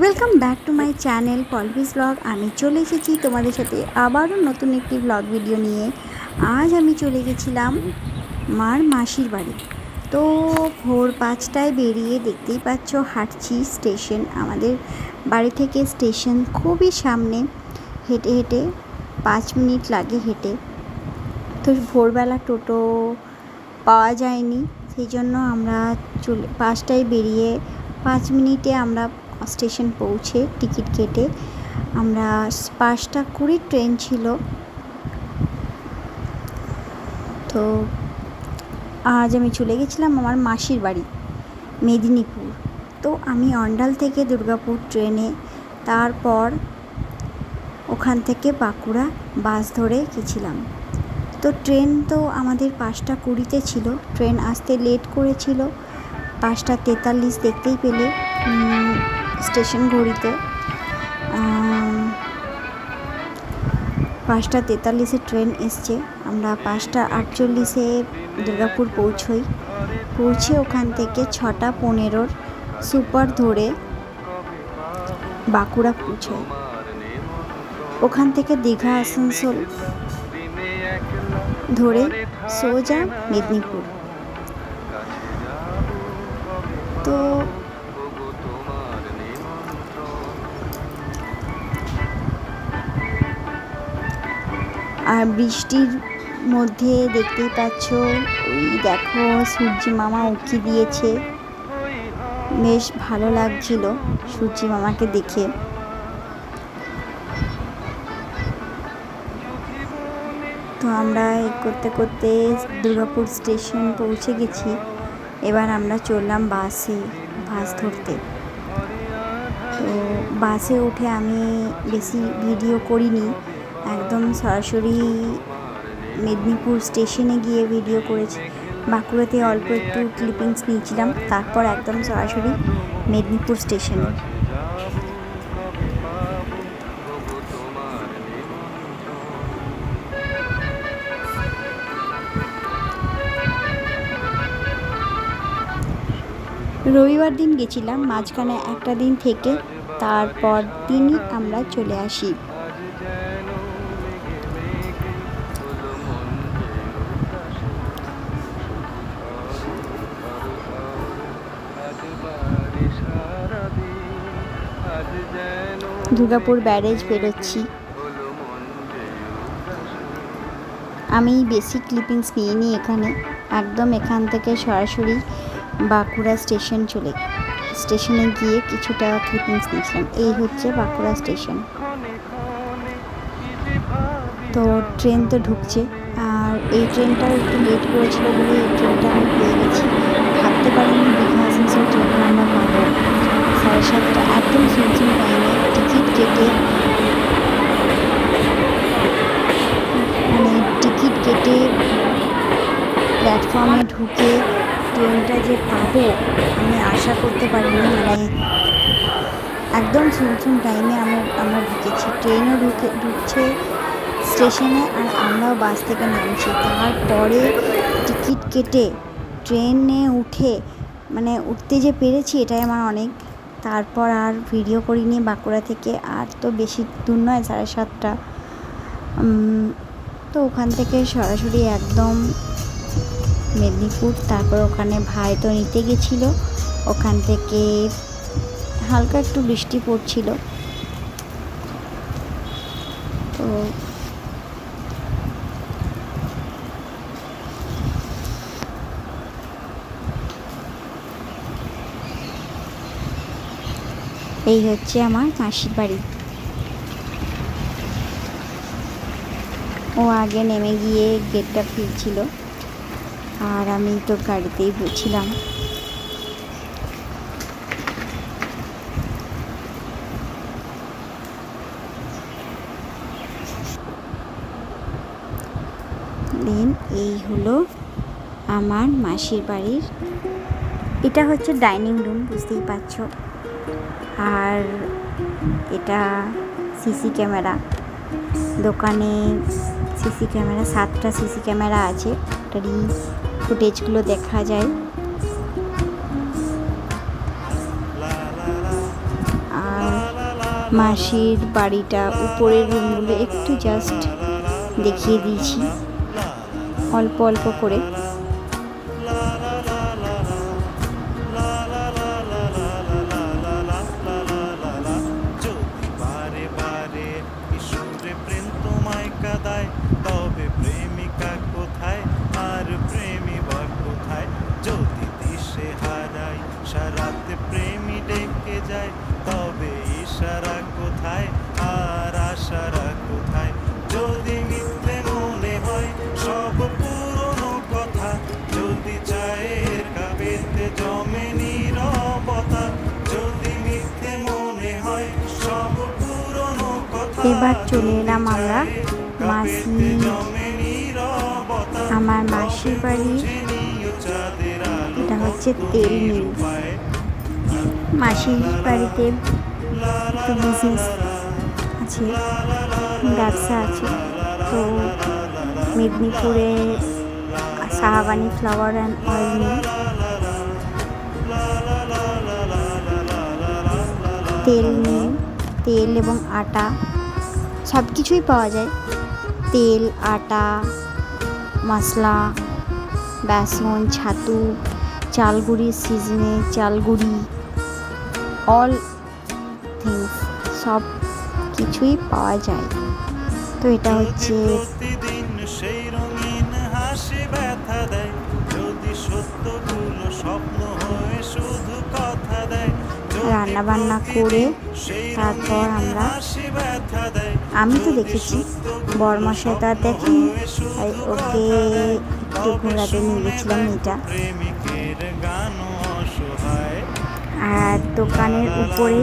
Welcome back to my channel পলভিস blog আমি চলে এসেছি তোমাদের সাথে আবারও নতুন একটি ব্লগ ভিডিও নিয়ে। আজ আমি চলে গেছিলাম মার মাসির বাড়ি। তো ভোর পাঁচটায় বেরিয়ে দেখতেই পাচ্ছ হাঁটছি স্টেশন আমাদের বাড়ি থেকে স্টেশন খুবই সামনে। হেঁটে হেঁটে পাঁচ মিনিট লাগে হেঁটে। তো ভোরবেলা টোটো পাওয়া যায়নি, সেই জন্য আমরা চলে, পাঁচটায় বেরিয়ে পাঁচ মিনিটে আমরা স্টেশন পৌঁছে টিকিট কেটে আমরা পাঁচটা কুড়ি ট্রেন ছিল। তো আজ আমি চলে গেছিলাম আমার মাসির বাড়ি, মেদিনীপুর। তো আমি অন্ডাল থেকে দুর্গাপুর ট্রেনে, তারপর ওখান থেকে বাঁকুড়া বাস ধরে গেছিলাম। তো ট্রেন তো আমাদের পাঁচটা কুড়িতে ছিল, ট্রেন আসতে লেট করেছিল, পাঁচটা তেতাল্লিশ দেখতেই পেলে। স্টেশন ঘড়িতে পাঁচটা তেতাল্লিশে ট্রেন এসছে। আমরা পাঁচটা আটচল্লিশে দুর্গাপুর পৌঁছই। পৌঁছে ওখান থেকে ছটা পনেরোর সুপার ধরে বাঁকুড়া পৌঁছই। ওখান থেকে দীঘা, আসানসোল ধরে সোজা মেদিনীপুর। তো আর বৃষ্টির মধ্যে দেখতেই পাচ্ছ, ওই দেখো সূর্যি মামা উঁকি দিয়েছে। বেশ ভালো লাগছিল সূর্যি মামাকে দেখে। তো আমরা এই করতে করতে দুর্গাপুর স্টেশন পৌঁছে গেছি। এবার আমরা চললাম বাসে, বাস ধরতে। তো বাসে উঠে আমি বেশি ভিডিও করিনি একদম সরাসরি মেদিনীপুর স্টেশনে গিয়ে ভিডিও করেছি। বাঁকুড়াতে অল্প একটু ক্লিপিংস নিয়েছিলাম, তারপর একদম সরাসরি মেদিনীপুর স্টেশনে। রবিবার দিন গেছিলাম, মাঝখানে একটা দিন থেকে, তারপর দিনই আমরা চলে আসি। দুর্গাপুর ব্যারেজ বেরোচ্ছি। আমি বেশি ক্লিপিংস নিইনি এখানে। একদম এখান থেকে সরাসরি বাঁকুড়া স্টেশন চলে, স্টেশনে গিয়ে কিছুটা ক্লিপিংস নিয়েছিলাম এই হচ্ছে বাঁকুড়া স্টেশন। তো ট্রেন তো ঢুকছে, আর এই ট্রেনটাও একটু লেট করেছিল বলে এই ট্রেনটা আমি পেয়ে গেছি। ভাবতে পারিনি দীঘা ট্রেনটা প্ল্যাটফর্মে ঢুকে ট্রেনটা যে পাবো, আমি আশা করতে পারিনি মানে একদম সুনসুন টাইমে আমরা আমরা ঢুকেছি। ট্রেনও ঢুকে, ঢুকছে স্টেশনে আর আমরাও বাস থেকে নামছি। তারপরে টিকিট কেটে ট্রেনে উঠে মানে উঠতে যে পেরেছি এটাই আমার অনেক। তারপর আর ভিডিও করিনি বাঁকুড়া থেকে, আর তো বেশি দূর নয়, সাড়ে সাতটা। তো ওখান থেকে সরাসরি একদম মেদিনীপুর। তারপর ওখানে ভাই তো নিতে গেছিল। ওখান থেকে হালকা একটু বৃষ্টি পড়ছিল। তো এই হচ্ছে আমার মাসির বাড়ি। ও আগে নেমে গিয়ে গেটটা ফিরছিল। আর আমি তো গাড়িতেই বলছিলাম। দেন, এই হলো আমার মাসির বাড়ির। এটা হচ্ছে ডাইনিং রুম, বুঝতেই পারছ। আর এটা সিসি ক্যামেরা। দোকানে সিসি ক্যামেরা, সাতটা সিসি ক্যামেরা আছে। ওটারই ফুটেজগুলো দেখা যায়। মাসির বাড়িটা উপরের রুমগুলো একটু জাস্ট দেখিয়ে দিয়েছি অল্প অল্প করে। এবার চলে এলাম আমরা আমার মাসির বাড়ি। এটা হচ্ছে তেল মিল মাসির বাড়িতে বিজনেস আছে, ব্যবসা আছে। তো মেদিনীপুরে Sahabani flower and oil mill তেল মিল, তেল এবং আটা। সব কিছুই পাওয়া যায়। তেল আটা মশলা বেসন ছাতু চালগুড়ির সিজনে চালগুড়ি অল থিংস সব কিছুই পাওয়া যায়। তো এটা হচ্ছে রান্না বান্না করে তারপর আমরা আমি তো দেখেছি। বরমাসে তো আর দেখেনি। তাই ওকে একটু ঘোরাতে নিয়ে গেছিলাম এটা। আর দোকানের উপরে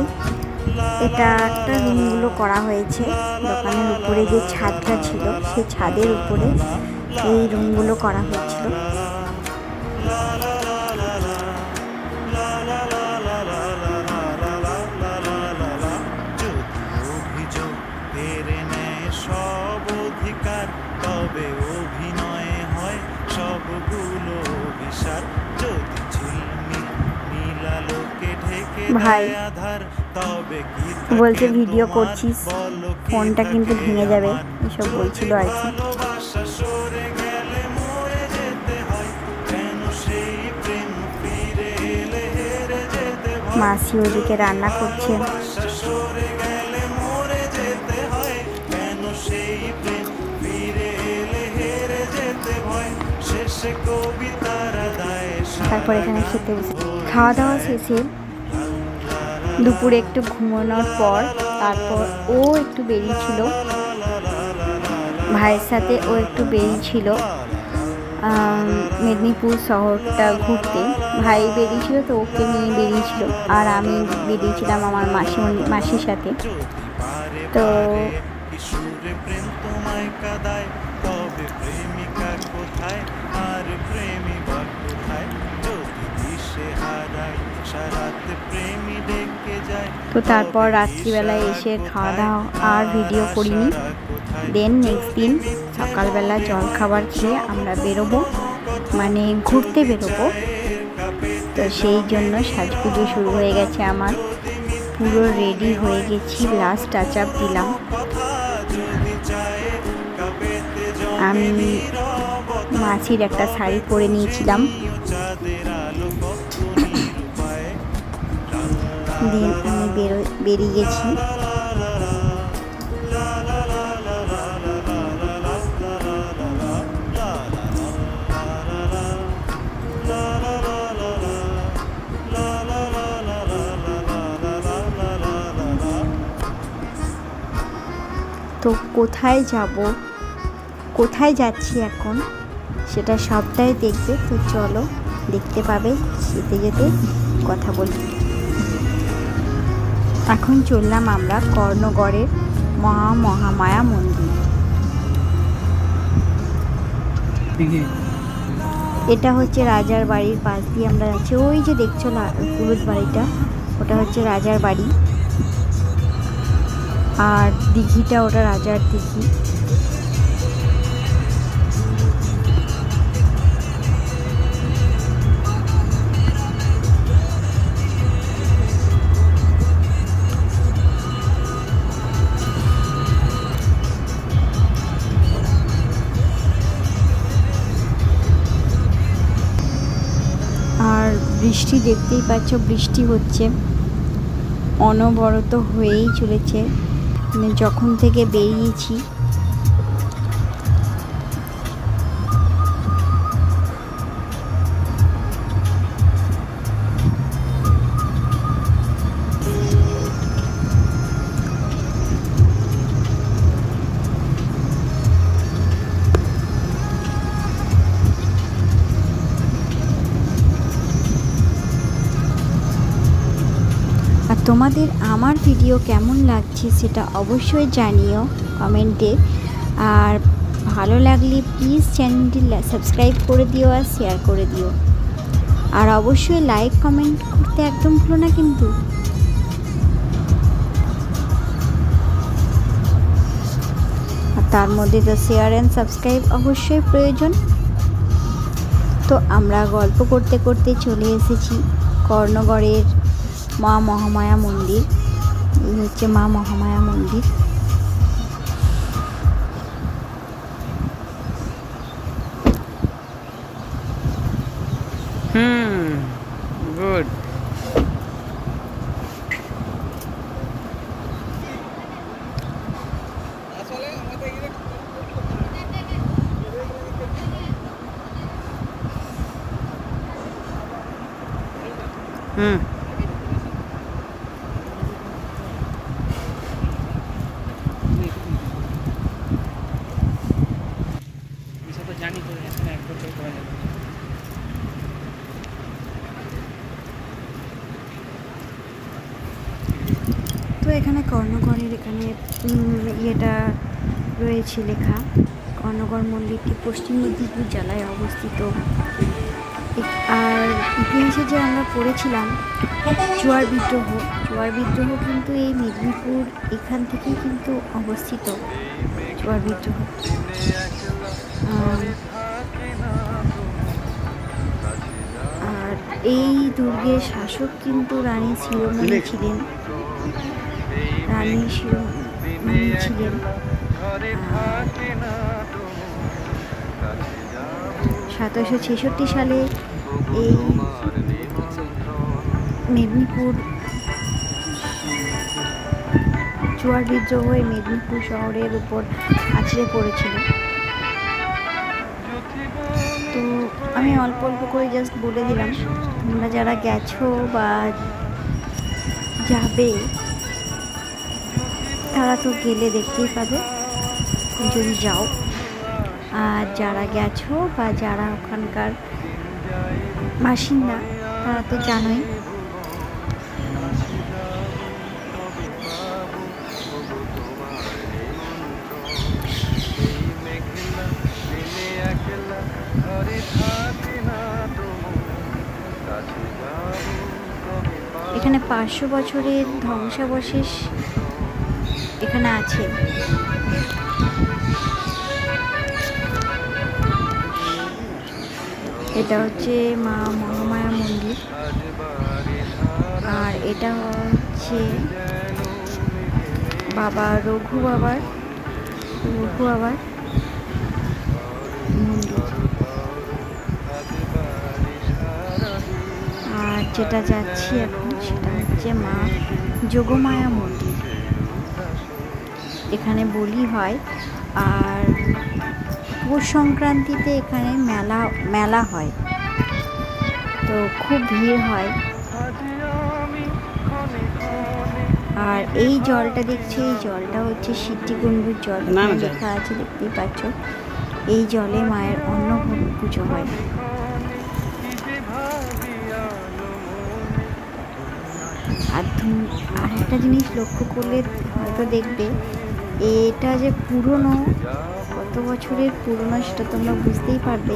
এটা একটা রুমগুলো করা হয়েছে। দোকানের উপরে যে ছাদটা ছিল সেই ছাদের উপরে এই রুমগুলো করা হয়েছিল। ভাই, বলছে ভিডিও? করছিস ফোনটা কিন্তু ভেঙে যাবে? এসব বলছিল আর কি মাসি ওদিকে রান্না করছে তারপর এখানে খেতে খাওয়া দাওয়া শেষে দুপুরে একটু ঘুমানোর পর তারপর ও একটু বেরিয়েছিল। ভাইয়ের সাথে ও একটু বেরিয়েছিল মেদিনীপুর শহরটা ঘুরতে। ভাই বেরিয়েছিল তো, ওকে নিয়ে বেরিয়েছিল আর আমি বেরিয়েছিলাম আমার মাসি মাসির সাথে। তো আর প্রেমী বা কোথায় যদি হারাই তো তারপর রাত্রিবেলায় এসে খাওয়া দাওয়া আর ভিডিও করিনি। দেন নেক্সট দিন সকালবেলা জল খাবার খেয়ে আমরা বেরোবো। মানে ঘুরতে বেরোবো। তো সেই জন্য সাজপুজো শুরু হয়ে গেছে আমার। পুরো রেডি হয়ে গেছি। লাস্ট টাচ আপ দিলাম। আমি মাছির একটা শাড়ি পরে নিয়েছিলাম। দেন আমি বেরো, বেরিয়ে গেছি। তো কোথায় যাব? কোথায় যাচ্ছি এখন? সেটা সবটাই দেখবে। তো চলো, দেখতে পাবে যেতে যেতে কথা বলি। এখন চললাম আমরা কর্ণগড়ের মহা মহামায়া মন্দির। এটা হচ্ছে রাজার বাড়ির পাশ দিয়ে আমরা যাচ্ছি। ওই যে দেখছ হলুদ বাড়িটা? ওটা হচ্ছে রাজার বাড়ি। আর দিঘিটা ওটা রাজার দিঘি। বৃষ্টি দেখতেই পাচ্ছ বৃষ্টি হচ্ছে। অনবরত হয়েই চলেছে। মানে যখন থেকে বেরিয়েছি তোমাদের আমার ভিডিও কেমন লাগছে সেটা অবশ্যই জানিও কমেন্টে। আর ভালো লাগলে প্লিজ চ্যানেলটি সাবস্ক্রাইব করে দিও আর শেয়ার করে দিও। আর অবশ্যই লাইক কমেন্ট করতে একদম ভুলো না কিন্তু। তার মধ্যে তো শেয়ার অ্যান্ড সাবস্ক্রাইব অবশ্যই প্রয়োজন। তো আমরা গল্প করতে করতে চলে এসেছি কর্ণগড়ের মা মহামায়া মন্দির হচ্ছে মা মহামায়া মন্দির Hmm. Good. হুম তো জানি তো এখন এক বছর করা যাবে তো এখানে কর্ণগড়ের এখানে উম, ইয়েটা রয়েছে লেখা। কর্ণগড় মন্দিরটি পশ্চিম মেদিনীপুর জেলায় অবস্থিত। আর ইতিহাসে যে আমরা পড়েছিলাম, জোয়ার বিদ্রোহ জোয়ার বিদ্রোহ কিন্তু এই মেদিনীপুর এখান থেকেই কিন্তু অবস্থিত, জোয়ার বিদ্রোহ। আর এই দুর্গের শাসক কিন্তু রানী শিরোমণি ছিলেন। রানী শিরোমণি ছিলেন। সতেরোশো ছেষট্টি সালে এই মেদিনীপুর জোয়ার বিদ্রোহ এই মেদিনীপুর শহরের উপর আছড়ে পড়েছিল। তো আমি অল্প অল্প করে জাস্ট বলে দিলাম তোমরা যারা গেছো বা যাবে তারা তো গেলে দেখতেই পাবে। যদি যাও। আর যারা গেছো বা যারা ওখানকার বাসিন্দা, তারা তো জানোই। এখানে পাঁচশো বছরের ধ্বংসাবশেষ এখানে আছে। এটা হচ্ছে মা মহামায়া মন্দির। আর এটা হচ্ছে বাবা রঘু বাবার রঘু বাবার মন্দির। আর যেটা যাচ্ছি এখন সেটা হচ্ছে মা যোগমায়া মন্দির। এখানে বলি হয়, আর পৌষ সংক্রান্তিতে এখানে মেলা মেলা হয়। তো খুব ভিড় হয়। আর এই জলটা দেখছি এই জলটা হচ্ছে সিদ্ধিকুণ্ডুর জল। লেখা আছে দেখতেই পাচ্ছ। এই জলে মায়ের অন্ন পুজো হয়। আর আর একটা জিনিস লক্ষ্য করলে হয়তো দেখবে এটা যে পুরনো কত বছরের পুরনো সেটা তোমরা বুঝতেই পারবে,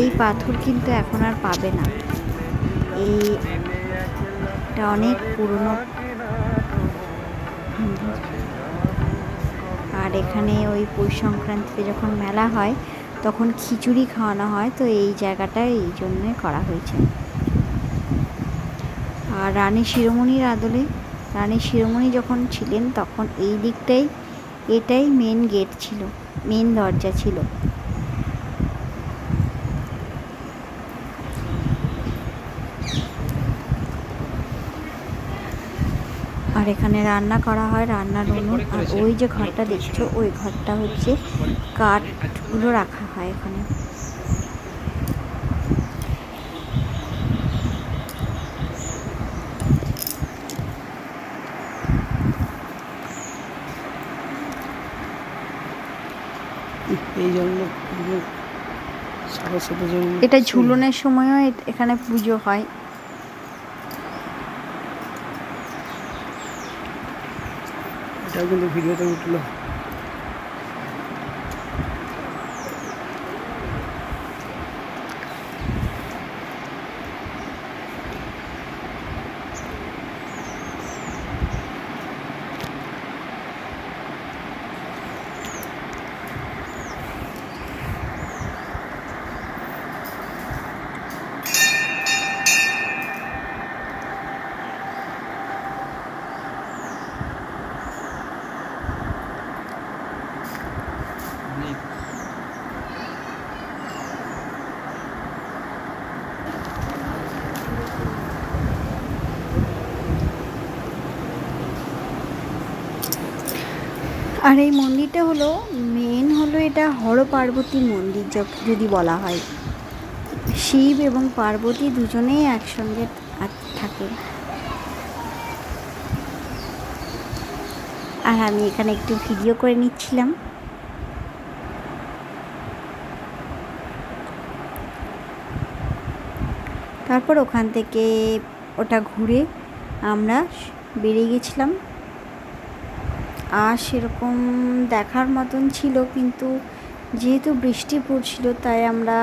এই পাথর কিন্তু এখন আর পাবে না। এই এটা অনেক পুরনো। আর এখানে ওই পৌষ সংক্রান্তিতে যখন মেলা হয়, তখন খিচুড়ি খাওয়ানো হয়, তো এই জায়গাটা এই জন্যে করা হয়েছে। আর রানী শিরোমণির আদলে, রানী শিরোমণি যখন ছিলেন, তখন এই দিকটাই এটাই মেন গেট ছিল মেন দরজা ছিল। আর এখানে রান্না করা হয় রান্নার উনুন আর ওই যে ঘরটা দেখছ ওই ঘরটা হচ্ছে কাঠগুলো রাখা হয় এখানে। এই জন্য সরস্বতী জন্য এটা ঝুলনের সময়ও এখানে পুজো হয়। এটা কিন্তু ভিডিওতে উঠল। আর এই মন্দিরটা হলো মেন হলো এটা হর পার্বতী মন্দির যদি বলা হয়। শিব এবং পার্বতী দুজনেই একসঙ্গে থাকে আর আমি এখানে একটু ভিডিও করে নিচ্ছিলাম। তারপর ওখান থেকে ওটা ঘুরে আমরা বেরিয়ে গেছিলাম। আর সেরকম দেখার মতন ছিল, কিন্তু যেহেতু বৃষ্টি পড়ছিল, তাই আমরা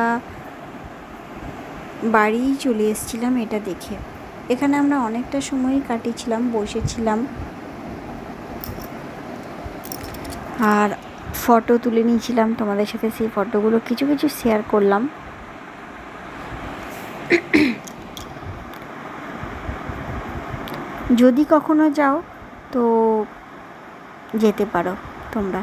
বাড়ি চলে এসেছিলাম এটা দেখে। এখানে আমরা অনেকটা সময় কাটিয়েছিলাম, বসেছিলাম। আর ফটো তুলে নিয়েছিলাম, তোমাদের সাথে সেই ফটোগুলো কিছু কিছু শেয়ার করলাম। যদি কখনো যাও, তো যেতে পারো তোমরা।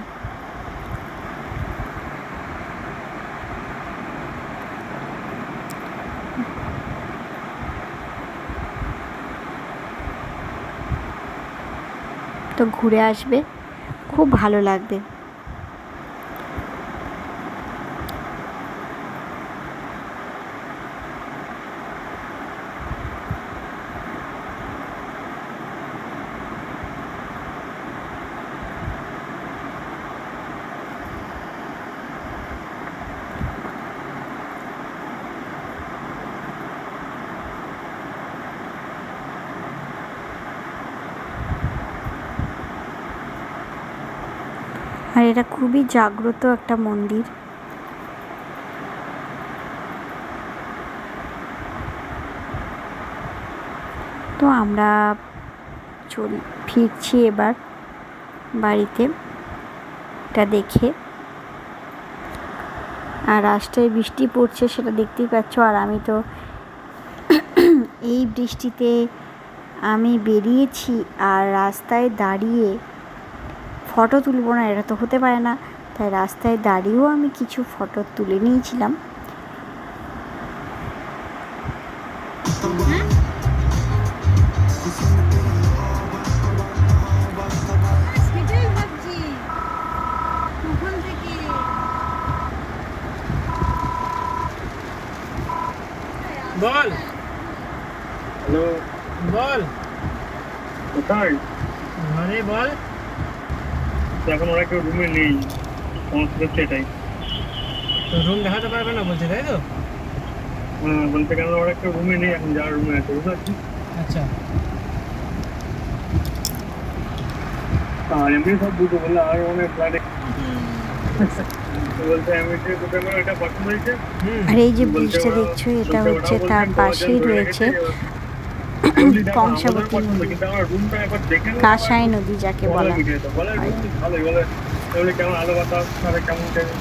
তো ঘুরে আসবে। খুব ভালো লাগবে আর এটা খুবই জাগ্রত একটা মন্দির। তো আমরা চল, ফিরছি এবার বাড়িতে, এটা দেখে। আর রাস্তায় বৃষ্টি পড়ছে সেটা দেখতেই পাচ্ছ, আর আমি তো এই বৃষ্টিতে আমি বেরিয়েছি আর রাস্তায় দাঁড়িয়ে ফটো তুলবো না এটা তো হতে পারে না। তাই রাস্তায় দাঁড়িয়েও আমি কিছু ফটো তুলে নিয়েছিলাম। বল। হ্যালো। বল। কোথায়? বল। তো এখন ওরা কেউ রুমে নেই। সমস্যা হচ্ছে এটাই। তো রুম দেখাতে পারবে না বলছে তাই তো? হ্যাঁ বলতে কেন ওরা কেউ রুমে নেই এখন যার রুমে আছে বুঝতে পারছি আচ্ছা। আর এমনি সব দুটো বললে আর অনেক ফ্ল্যাটে হুম। আর এই যে ব্রিজটা দেখছ এটা হচ্ছে তার বলছে পাশেই রয়েছে কংসাবতী নদী। কাঁসাই নদী যাকে বলা বুঝিয়ে দাও। বলে। রুম ভালোই বলে এগুলো কেমন আলো বাতাস আর কেমন কেমন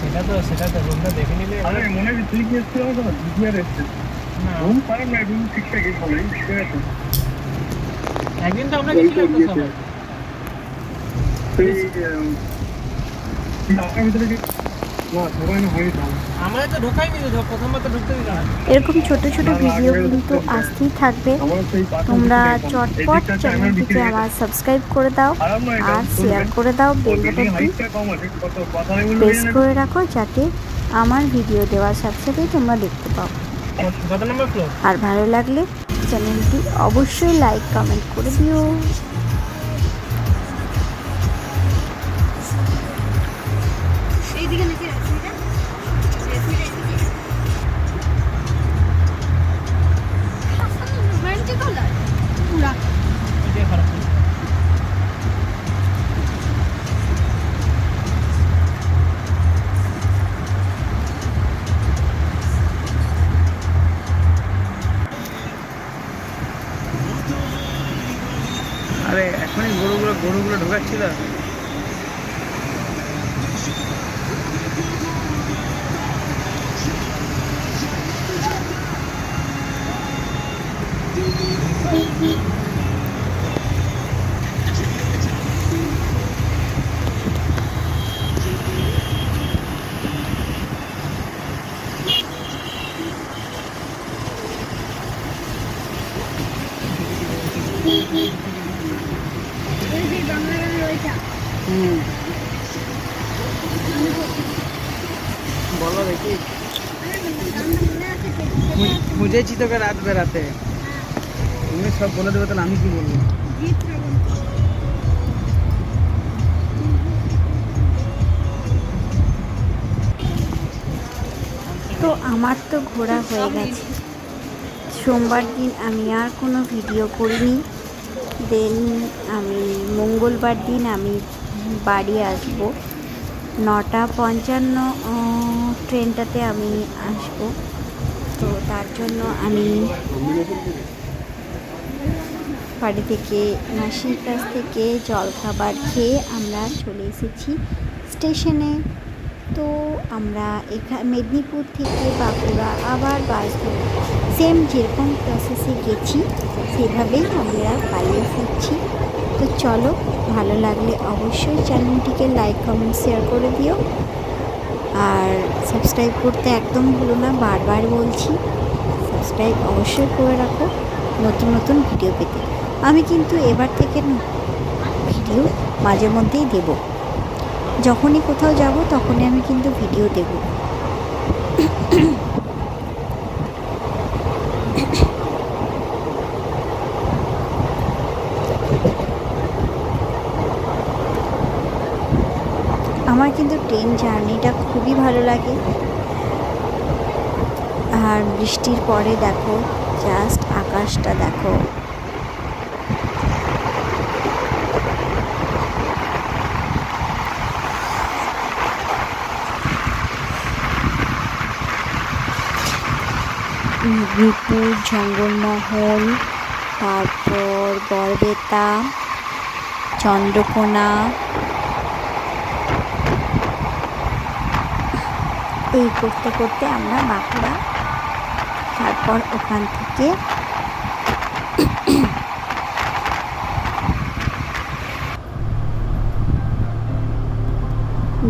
সেটা তো সেটা তো রুমটা দেখে নিলে আরে মনে হয় তুই কি এসেছিল আমার কথা দিদি আর এসছে না রুম খারাপ না রুম ঠিকঠাকই ভালোই ঠিক আছে একদিন তো আমরা গেছিলাম তো সবাই তুই ঢাকার ভিতরে এরকম ছোট ছোট ভিডিও কিন্তু আসতেই থাকবে। তোমরা চটপট চ্যানেলটিকে। আমার সাবস্ক্রাইব করে দাও আর শেয়ার করে দাও বেল বাটনটি প্রেস করে রাখো যাতে আমার ভিডিও দেওয়ার সাথে সাথেই তোমরা দেখতে পাও। কত নম্বর ফ্লোর আর ভালো লাগলে চ্যানেলটি অবশ্যই লাইক কমেন্ট করে দিও। এখনই গরুগুলো গরুগুলো ঢোকাচ্ছিল ওই যে বাংলা গানের ওইটা হুম বলো দেখি গানটা মনে আছে বুঝেছি তোকে রাত বেরাতে তুমি সব বলে দেবে তাহলে আমি কি বলব? তো আমার তো ঘোরা হয়ে গেছে। সোমবার দিন আমি আর কোনো ভিডিও করিনি। দেন আমি মঙ্গলবার দিন আমি বাড়ি আসব। নটা পঞ্চান্ন ট্রেনটাতে আমি আসব। তো তার জন্য আমি বাড়ি থেকে মাসির কাছ থেকে জলখাবার খেয়ে আমরা চলে এসেছি স্টেশনে। তো আমরা এখানে মেদিনীপুর থেকে বাঁকুড়া আবার বাস সেম যেরকম প্রসেসে গেছি, সেভাবেই আমরা পালিয়ে ফিরছি তো চলো, ভালো লাগলে অবশ্যই চ্যানেলটিকে লাইক কমেন্ট শেয়ার করে দিও। আর সাবস্ক্রাইব করতে একদম ভুলো না, বারবার বলছি সাবস্ক্রাইব অবশ্যই করে রাখো, নতুন নতুন ভিডিও পেতে। আমি কিন্তু এবার থেকে ভিডিও মাঝে মধ্যেই দেব। যখনই কোথাও যাব তখনই আমি কিন্তু ভিডিও দেব আমার কিন্তু ট্রেন জার্নিটা খুবই ভালো লাগে। আর বৃষ্টির পরে দেখো জাস্ট আকাশটা দেখো। মেদিনীপুর জঙ্গলমহল, তারপর বরবেতা, চন্দ্রকোনা এই করতে করতে আমরা বাঁকুড়া তারপর ওখান থেকে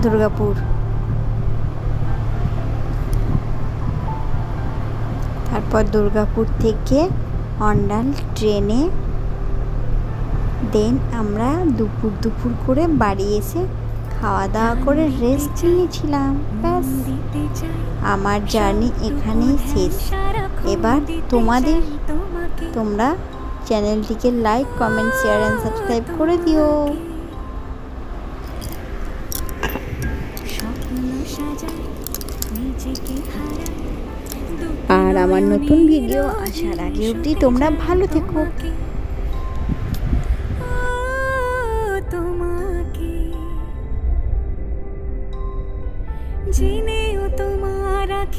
দুর্গাপুর। তারপর দুর্গাপুর থেকে অন্ডাল ট্রেনে দেন আমরা দুপুর দুপুর করে বাড়ি এসে খাওয়া দাওয়া করে রেস্ট নিয়েছিলাম ব্যাস। আমার জার্নি এখানেই শেষ। এবার তোমাদের তোমরা চ্যানেলটিকে like comment share and subscribe করে দিও। আর আমার নতুন ভিডিও আসার আগে অবধি তোমরা ভালো থেকো।